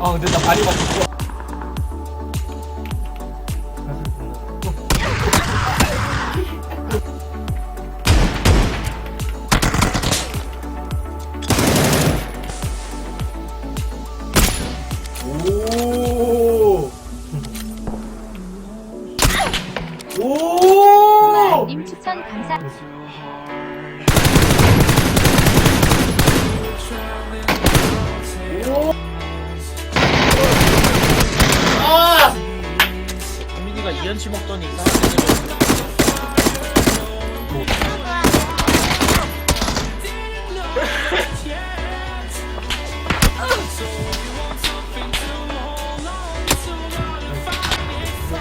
아 근데 나 많이 맞췄어. 오. 추천 감사. 아! 민이가 이연치 먹더니 이상하게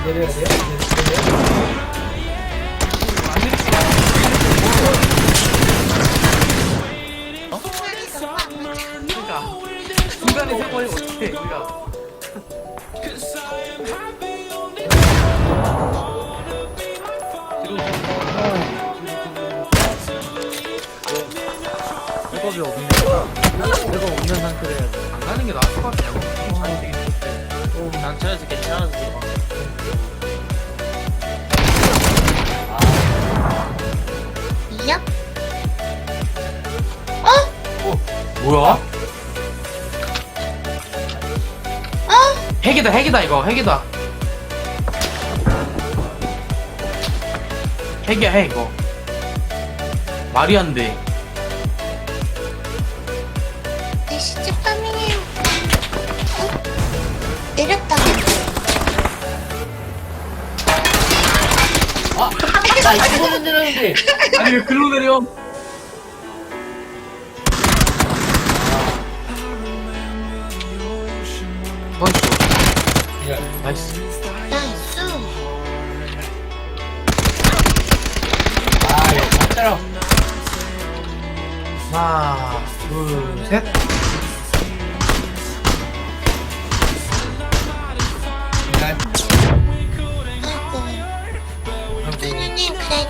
내려야 돼요? 네, 내려야 그러니까 중간에 세번이 어떻게 우리가 백업이 없네. 백업 없는 상태로 해야 돼. 안 가는 게 나을 것 좋대 난 저에서 괜찮아서? 뭐야? 핵이다 핵이다 이거 핵이다 핵이야 핵 이거 말이 안돼 내 시집 파밍해요. 어? 내렸다. 아 이거는 내렸는데. 아니 왜 글로 내려 나이스 나이스. 아 이거 진짜로. 하나 둘셋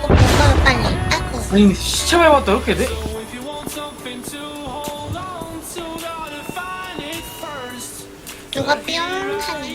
먹어요 빨리. 아니 시체만 해봤다 이렇게 돼? 누가 뿅 하는